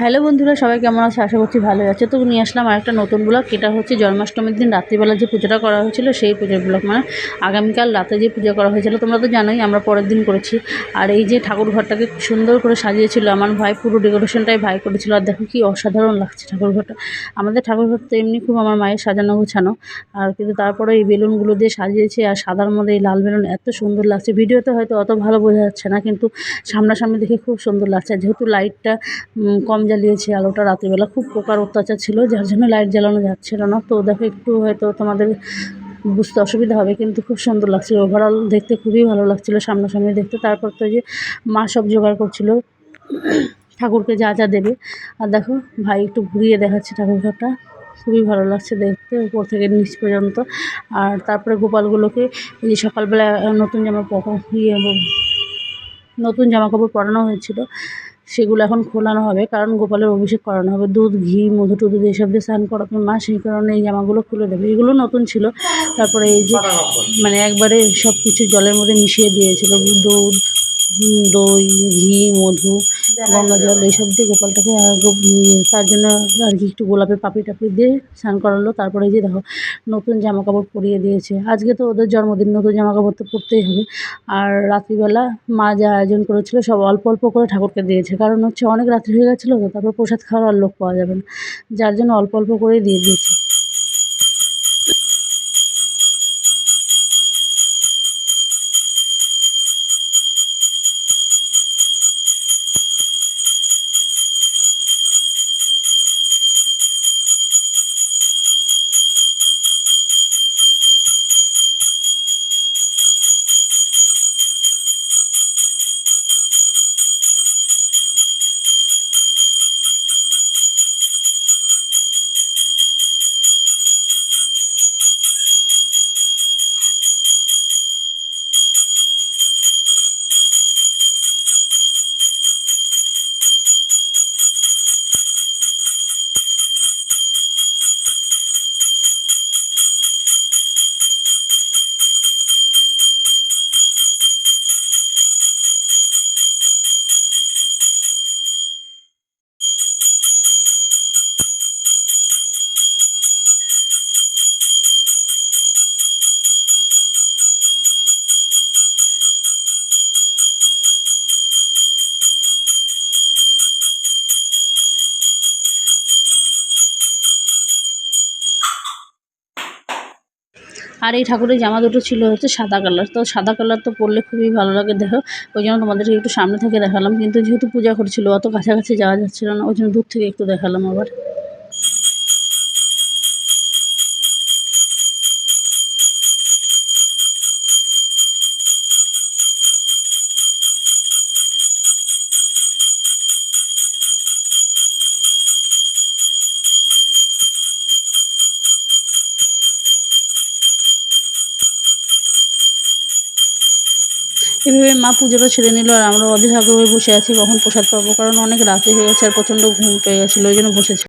Hello বন্ধুরা, সবাই কেমন আছে? আশা করছি ভালো আছে। তো নিয়ে আসলাম আরেকটা নতুন ব্লগ এটা হচ্ছে জন্মাষ্টমীর দিন। রাত্রিবেলা যে পুজোটা করা হয়েছিল, সেই পুজোর ব্লগ মানে আগামীকাল রাতে যে পুজো করা হয়েছিল, তোমরা তো জানোই, আমরা পরের দিন করেছি। আর এই যে ঠাকুর ঘরটাকে সুন্দর করে সাজিয়েছিল, আমার ভাই পুরো ডেকোরেশনটাই ভাই করেছিল। আর দেখো কি অসাধারণ লাগছে ঠাকুর ঘরটা। আমাদের ঠাকুর ঘর তো এমনি খুব আমার মায়ের সাজানো গোছানো। আর কিন্তু তারপরে এই বেলুনগুলো দিয়ে সাজিয়েছে, আর সাদার মধ্যে এই লাল বেলুন এত সুন্দর লাগছে। ভিডিওতে হয়তো অত ভালো বোঝা যাচ্ছে না, কিন্তু সামনাসামনি দেখে খুব সুন্দর লাগছে। আর যেহেতু লাইটটা কম জ্বালিয়েছে, আলোটা রাত্রিবেলা খুব পোকার অত্যাচার ছিল, যার জন্য লাইট জ্বালানো যাচ্ছিল না। তো দেখো, একটু হয়তো তোমাদের বুঝতে অসুবিধা হবে, কিন্তু খুব সুন্দর লাগছিল। ওভারঅল দেখতে খুবই ভালো লাগছিল সামনাসামনি দেখতে। তারপর তো যে মা সব জোগাড় করছিল, ঠাকুরকে যা যা দেবে। আর দেখো, ভাই একটু ঘুরিয়ে দেখাচ্ছে ঠাকুর ঘরটা। খুবই ভালো লাগছে দেখতে, উপর থেকে নিচ পর্যন্ত। আর তারপরে গোপালগুলোকে এই যে সকালবেলা নতুন জামা ইয়ে নতুন জামা কাপড় পরানো হয়েছিল। সেগুলো এখন খোলানো হবে, কারণ গোপালের অভিষেক করানো হবে। দুধ, ঘি, মধু টুধু এসব দিয়ে স্নান করাবে মা, সেই কারণে এই জামাগুলো খুলে দেবে। এগুলো নতুন ছিল। তারপরে এই যে মানে একবারে সব কিছু জলের মধ্যে মিশিয়ে দিয়েছিল। দুধ দই ঘি মধু গঙ্গা জল এইসব দিয়ে গোপালটাকে তার জন্য আর কি একটু গোলাপের পাপড়ি টাপড়ি দিয়ে স্নান করালো। তারপরে এই যে দেখো নতুন জামা কাপড় পরিয়ে দিয়েছে। আজকে তো ওদের জন্মদিন নতুন জামা কাপড় তো পরতেই হবে। আর রাত্রিবেলা মা যা আয়োজন করেছিল সব অল্প অল্প করে ঠাকুরকে দিয়েছে। কারণ হচ্ছে অনেক রাত্রি হয়ে গেছিল তো তারপর প্রসাদ খাওয়ার আর লোক পাওয়া যাবে না। যার জন্য অল্প অল্প করেই দিয়ে দিয়েছে। আর এই ঠাকুরের জামা দুটো ছিল হচ্ছে সাদা কালার। তো সাদা কালার তো পরলে খুবই ভালো লাগে, দেখো। ওই জন্য তোমাদেরকে একটু সামনে থেকে দেখালাম, কিন্তু যেহেতু পূজা করছিল, অত কাছাকাছি যাওয়া যাচ্ছিল না, ওই জন্য দূর থেকে একটু দেখালাম আবার। এভাবে মা পুজোটা ছেড়ে নিল আর আমরা অধীর আগ্রহে বসে আছি কখন প্রসাদ পাবো, কারণ অনেক রাত্রি হয়ে গেছে আর প্রচণ্ড ঘুম পেয়ে গেছিল, ওই জন্য বসেছি।